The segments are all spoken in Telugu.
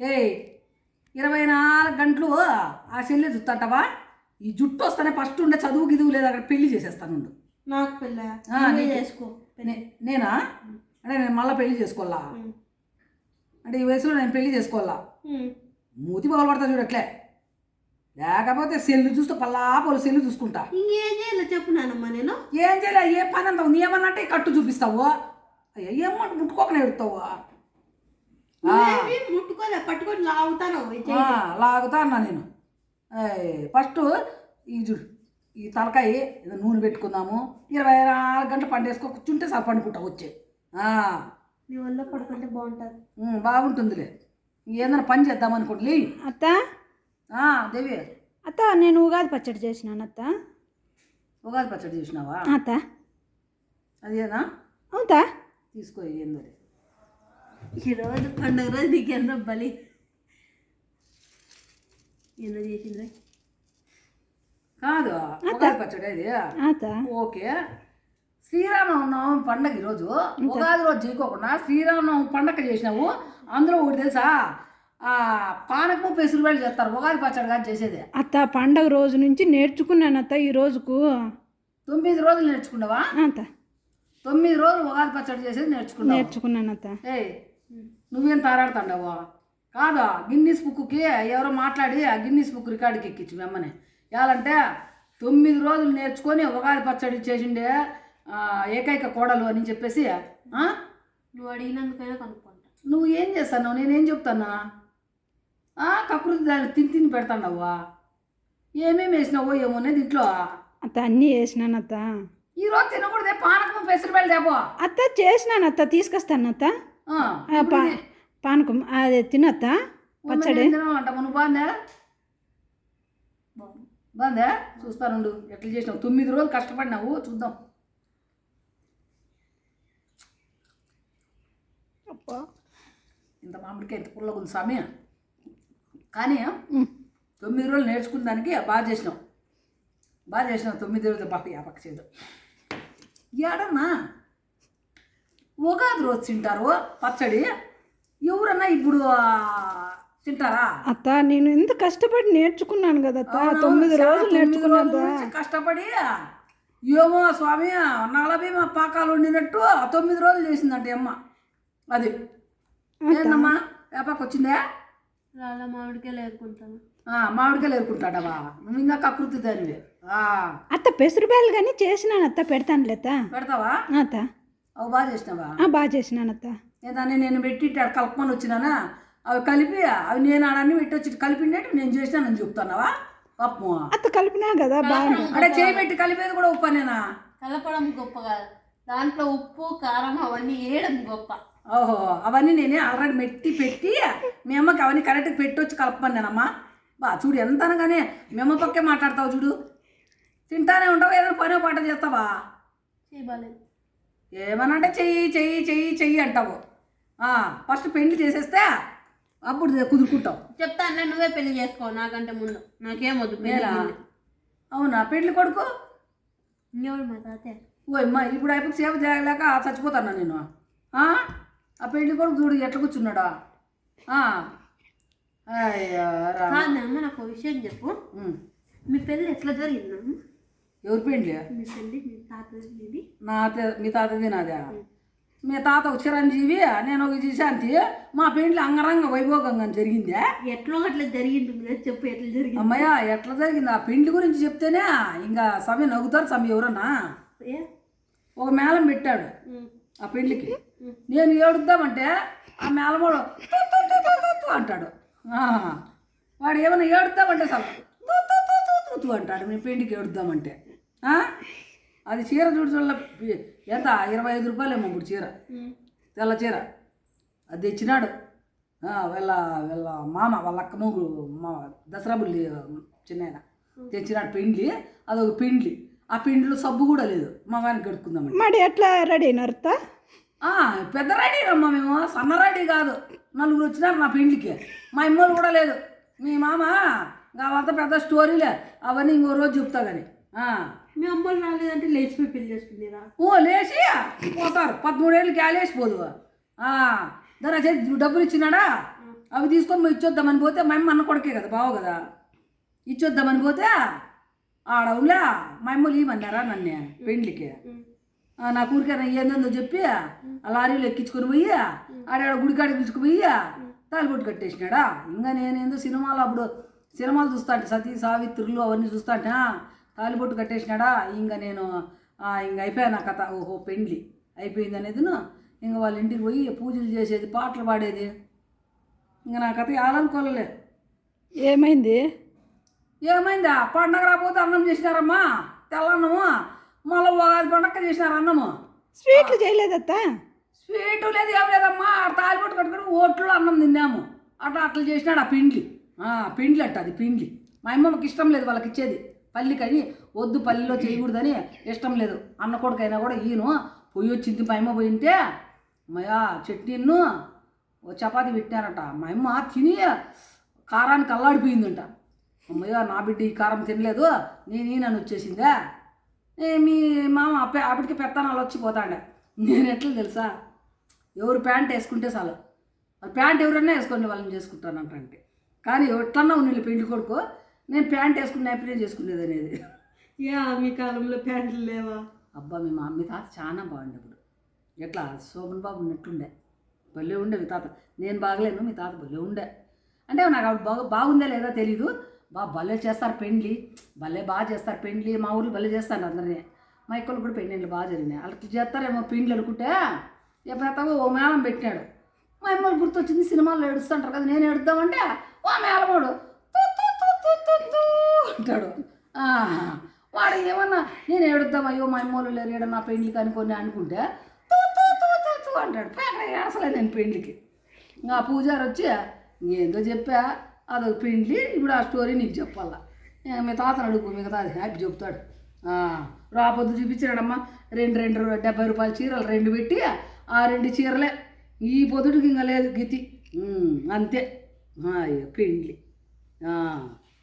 ఏ ఇరవై నాలుగు గంటలు ఆ చెల్లి చూస్తాంటావా ఈ జుట్టు వస్తానే ఫస్ట్ ఉండే చదువు గిదువు లేదు అక్కడ పెళ్ళి చేసేస్తాను. నాకు పెళ్ళ? చేసుకో నేనా? అంటే నేను మళ్ళీ పెళ్ళి చేసుకోవాలా. అంటే ఈ వయసులో నేను పెళ్ళి చేసుకోవాలా. మూతి పగలు పడతా చూడట్లే లేకపోతే సెల్లు చూస్తూ పల్లా పొలు సెల్లు చూసుకుంటా. ఇంకేం చేయాలి చెప్పు నానమ్మ నేను. ఏం చేయలే? ఏ పని అంత నీ ఏమన్నట్టే కట్టు చూపిస్తావు? అయ్యో ఏమంట ముట్టుకోకనే ఎడుతావు? పట్టుకొని లాగుతాను లాగుతా అన్నా నేను. ఫస్ట్ ఈ చూడు ఈ తలకాయ నూనె పెట్టుకుందాము. ఇరవై నాలుగు గంటలు పండేసుకో కూర్చుంటే సార్ పండుకుంటా వచ్చే. నీ వల్ల పడుకుంటే బాగుంటుంది. బాగుంటుందిలే. ఏదైనా పని చేద్దాం అనుకోండి లే. అత్త? దేవి. అత్త నేను ఉగాది పచ్చడి చేసినాను అత్త. ఉగాది పచ్చడి చేసినావా? అత్త. అదేనా? అవుతా? తీసుకో ఏందో ఈరోజు పండుగ రోజు నీకెంత బలి? ఏందో చేసింది కాదు ఉగాది పచ్చడి అత్త. ఓకే. శ్రీరామనవమి పండగ ఈరోజు. ఉగాది రోజు చేయకోకుండా శ్రీరామనవమి పండగ చేసినావు అందులో ఒకటి తెలుసా? ఆ పానకము పెసురుబేళ్ళు చేస్తారు. ఉగాది పచ్చడి కాదు చేసేది. అత్త పండగ రోజు నుంచి నేర్చుకున్నాను అత్త ఈ రోజుకు. తొమ్మిది రోజులు నేర్చుకున్నావా? అత్త. తొమ్మిది రోజులు ఉగాది పచ్చడి చేసేది నేర్చుకున్నావు. నేర్చుకున్నాను అత్త. ఏయ్ నువ్వేం తారాడుతాండావు కాదా? గిన్నీస్ బుక్కి ఎవరో మాట్లాడి ఆ గిన్నీస్ బుక్ రికార్డుకి ఎక్కించు మిమ్మల్ని ఎలాంటే తొమ్మిది రోజులు నేర్చుకొని ఉగాది పచ్చడి చేసిండే ఆ, ఏకైక కోడలు అని చెప్పేసి ఆ? నువ్వు అడిగినందుకైనా కనుక్కుంటా. నువ్వు ఏం చేస్తాను నేనేం చెప్తానా ఆ, కకృతి దాన్ని తిని తిని పెడతాండవ్వా ఏమేమి వేసినావో ఏమోనే దీంట్లో అత్త అన్నీ వేసినాను అత్త. ఈరోజు తినకూడదే పానకం పెసరు బెళ్ళదేపో అత్త చేసినాను అత్త తీసుకొస్తాను అత్త. పా పానకం అదే తినత్త? పచ్చడి? నువ్వు బాగుందా? బాగుందా? చూస్తానుండు ఎట్లా చేసినావు? తొమ్మిది రోజులు కష్టపడినావు. చూద్దాం. ఇంత మామిడికాయ ఇంత పుల్లగా ఉంది స్వామి. కానీ. తొమ్మిది రోజులు నేర్చుకున్న దానికి బాగా చేసినావు. బాగా చేసినావు. తొమ్మిది రోజులు ఆ పక్క చేయదు ఏడన్నా ఉగాది రోజు తింటారు పచ్చడి. ఎవరన్నా ఇప్పుడు తింటారా? అత్త నేను ఎంత కష్టపడి నేర్చుకున్నాను కదా అత్త. తొమ్మిది రోజులు నేర్చుకున్నాను కష్టపడి ఏమో స్వామి నలభై మా పాకాలు వండినట్టు ఆ తొమ్మిది రోజులు చేసిందంట అమ్మ. అది. ఏంటమ్మా వేపాకు వచ్చిందే? మామిడికాయలు ఏరుకుంటాను. ఆ, మామిడికాయలు ఏరుకుంటాడవా? నువ్వు ఇంకా కకృతి దానివి. ఆ, అత్త పెసరబాయలు కానీ చేసినాను అత్త పెడతానులే అత్త. పెడతావా? అత్త. అవి బాగా చేసినావా? ఆ, బాగా చేసినాను అత్త ఏదాన్ని నేను పెట్టి కలపమని వచ్చినానా? అవి కలిపి అవి నేను ఆడన్ని పెట్టి వచ్చి కలిపిండేట్టు నేను చేసినానని చెప్తున్నావా? పాపము అత్త కలిపినా కదా బాగుంటుంది. అంటే చేయి పెట్టి కలిపేది కూడా ఉప్పనేనా కలపడం గొప్ప కాదు. దాంట్లో ఉప్పు కారం అవన్నీ వేయడం గొప్ప. ఓహో అవన్నీ నేనే ఆల్రెడీ మెట్టి పెట్టి మీ అమ్మకి అవన్నీ కరెక్ట్గా పెట్టి వచ్చి కలపమన్నానమ్మా బా చూడు ఎంత అనగానే మీ అమ్మ పక్కే మాట్లాడతావు చూడు. తింటానే ఉంటావు ఏదైనా పని పాట చేస్తావా? చేయబాలేదు. ఏమనంటే చెయ్యి చెయ్యి చెయ్యి చెయ్యి అంటావు. ఫస్ట్ పెళ్ళి చేసేస్తే అప్పుడు కుదురుకుంటావు. చెప్తా అన్న నువ్వే పెళ్ళి చేసుకో నాకంటే ముందు. నాకేమొద్దు ముందు. అవునా? పెళ్ళి కొడుకు? ఇంకెవడు మా తాతయ్య? ఓ అమ్మా ఇప్పుడు అయిపోయి సేవ చేయలేక చచ్చిపోతాను నేను? ఆ? పెళ్ళి కొడుకు చూడు ఎట్లా కూర్చున్నాడా. అయ్యో నాకు విషయం చెప్పు. మీ పెళ్ళి ఎట్లా జరిగిందమ్మ? ఎవరి తాతది నా మీ తాతది నాదే మీ తాత ఒక చిరంజీవి నేను ఒక జీశాంతి. మా పెండ్లి అంగరంగ వైభోగంగా జరిగిందే? ఎట్లో అట్లా జరిగింటుంది కదా చెప్పు ఎట్లా జరిగింది? అమ్మయ్య ఎట్లా జరిగింది? ఆ పెండ్లి గురించి చెప్తేనే ఇంకా సమయం నవ్వుతారు సమయం ఎవరన్నా? ఒక మేళం పెట్టాడు. ఆ పెండ్లికి. నేను ఏడుద్దామంటే ఆ మేళమోడు అంటాడు. వాడు ఏమైనా ఏడుద్దామంటే సార్ అంటాడు. మీ పెండికి ఏడుద్దామంటే? అది చీర చూడు చూడ ఎంత? ఇరవై ఐదు రూపాయలేమో ఇప్పుడు చీర. తెల్ల చీర. అది తెచ్చినాడు. ఆ, వీళ్ళ వీళ్ళ మామ వాళ్ళ అక్క మూగు మా దసరా బుల్లి చిన్న తెచ్చినాడు పిండ్లి. అదొక పిండ్లి. ఆ పిండిలో సబ్బు కూడా లేదు. మా వానికి కడుక్కుందామని మరి ఎట్లా రెడీ అయినారు పెద్ద రెడీ రమ్మా మేము. సన్న రెడీ కాదు. నలుగురు వచ్చినారు నా పెండ్లికి. మా ఇమ్మలు కూడా లేదు. మీ మామ ఇంకా అవంతా పెద్ద స్టోరీలే. అవన్నీ ఇంకో రోజు చెప్తా కానీ. మీ అమ్మలు రాలేదంటే లేచిపోయి పెళ్ళి చేసుకునేరా? ఓ లేచి పోతారు. పదమూడేళ్ళు క్యాలేసిపోదు దాని చేతి డబ్బులు ఇచ్చినాడా? అవి తీసుకొని పోయి ఇచ్చొద్దామని పోతే మా అమ్మ అన్న కొడుకే కదా బావు కదా. ఇచ్చొద్దామని పోతే ఆడవులా మా అమ్మలు ఇవ్వమన్నారా నన్ను పెండ్లికి? నా కూరికైనా ఏందో చెప్పి ఆ లారీలో ఎక్కించుకొని పోయి ఆడాడ గుడికాడికి పిలుచుకుపోయి తాలిబొట్టు కట్టేసినాడా? ఇంకా నేనేందో సినిమాలు అప్పుడు సినిమాలు చూస్తా అంటే సతీ సావిత్రులు అవన్నీ చూస్తా అంటే తాలిబొట్టు కట్టేసినాడా? ఇంకా నేను ఇంక అయిపోయా నా కథ? ఓహో పెండ్లి. అయిపోయింది అనేది ఇంకా వాళ్ళ ఇంటికి పోయి పూజలు చేసేది పాటలు పాడేది. ఇంకా నా కథ ఆలనుకోలే ఏమైంది? ఏమైందా? పండగ రాకపోతే అన్నం చేసినారమ్మా? తెల్లన్నము? మళ్ళీ ఉగాది పండగ చేసినారు అన్నము? స్వీట్లు చేయలేదత్త? స్వీటు లేదు ఏం లేదమ్మా. తాలిపట్టు కట్టుకుని ఓట్లు అన్నం తిన్నాము. అట్లా అట్లా చేసినాడు ఆ పిండ్లి. ఆ, పిండ్లి అట్ట అది పిండ్లి. మా అమ్మమ్మకి ఇష్టం లేదు వాళ్ళకి ఇచ్చేది. పల్లికని వద్దు పల్లిలో చేయకూడదని ఇష్టం లేదు. అన్న కొడుకైనా కూడా ఈయన పొయ్యి వచ్చింది మా అమ్మ పోయింటే అమ్మయ్యా చట్నీను ఓ చపాతీ పెట్టినారట. మా అమ్మ తిని కారానికి అల్లాడిపోయిందంట అమ్మయ్య నా బిడ్డ ఈ కారం తినలేదు. నేను ఈయనని వచ్చేసిందా? మీ మామ అప్ప అప్పటికి పెత్తనాలు వచ్చి పోతాండే. నేను ఎట్లా తెలుసా? ఎవరు ప్యాంట్ వేసుకుంటే చాలు. వాళ్ళు ప్యాంట్ ఎవరన్నా వేసుకోండి వాళ్ళని చేసుకుంటానంటే కానీ ఎట్లన్నా ఉన్నీళ్ళు పెళ్ళి కొడుకు. నేను ప్యాంట్ వేసుకుని నైపుణ్యం చేసుకునేది అనేది యా మీ కాలంలో ప్యాంట్లు లేవా? అబ్బా మీ మా మీ తాత చాలా బాగుండే ఇప్పుడు ఎట్లా? శోభన్ బాబు ఉన్నట్టుండే. భలే ఉండే మీ తాత. నేను బాగలేను మీ తాత భలే ఉండే. అంటే నాకు ఆవిడ బాగా బాగుందా లేదా తెలీదు. బా భలే చేస్తారు పెండ్లి. భలే బాగా చేస్తారు పెండ్లి. మా ఊర్లో భలే చేస్తారు అందరినీ. మా ఇక్కలు కూడా పెండ్లు బాగా జరిగినాయి. వాళ్ళకి చేస్తారేమో పెండ్లు అనుకుంటే ఎప్పుడైతే ఓ మేళం పెట్టాడు మా అమ్మలు గుర్తొచ్చింది సినిమాల్లో ఏడుస్తుంటారు కదా నేను ఏడుద్దామంటే ఓ మేళమోడు. తూ అంటాడు. వాడు ఏమన్నా నేను ఏడుద్దాం అయ్యో మా అమ్మోళ్ళు లేరు ఏడ నా పెండ్లికి అనుకొని అనుకుంటే తూ తూ తూ తూ తూ అంటాడు. పేకడ ఏడసలే నేను పెండ్లికి. ఇంకా ఆ పూజారి వచ్చి ఏందో చెప్పా అదొక పెండ్లి ఇప్పుడు ఆ స్టోరీ నీకు చెప్పాలా. మీ తాతను అడుగు మిగతా అది హ్యాపీ చెప్తాడు రాపొద్దు చూపించాడమ్మా రెండు రెండు డెబ్బై రూపాయల చీరలు రెండు పెట్టి ఆ రెండు చీరలే. ఈ పొద్దుడికి ఇంకా లేదు గితి. అంతే. అయ్యో పెండ్లి.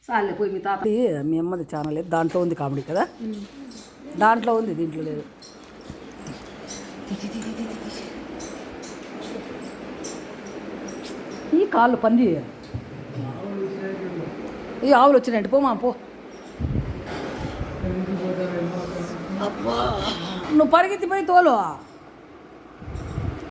చాలే పోయి మీ తాత మీ అమ్మది ఛానల్ దాంట్లో ఉంది కామెడీ కదా? దాంట్లో ఉంది దీంట్లో లేదు. ఈ కాళ్ళు పంది ఈ ఆవులు వచ్చినాయండి పో మా పో. నువ్వు పరిగెత్తిపోయి తోలు.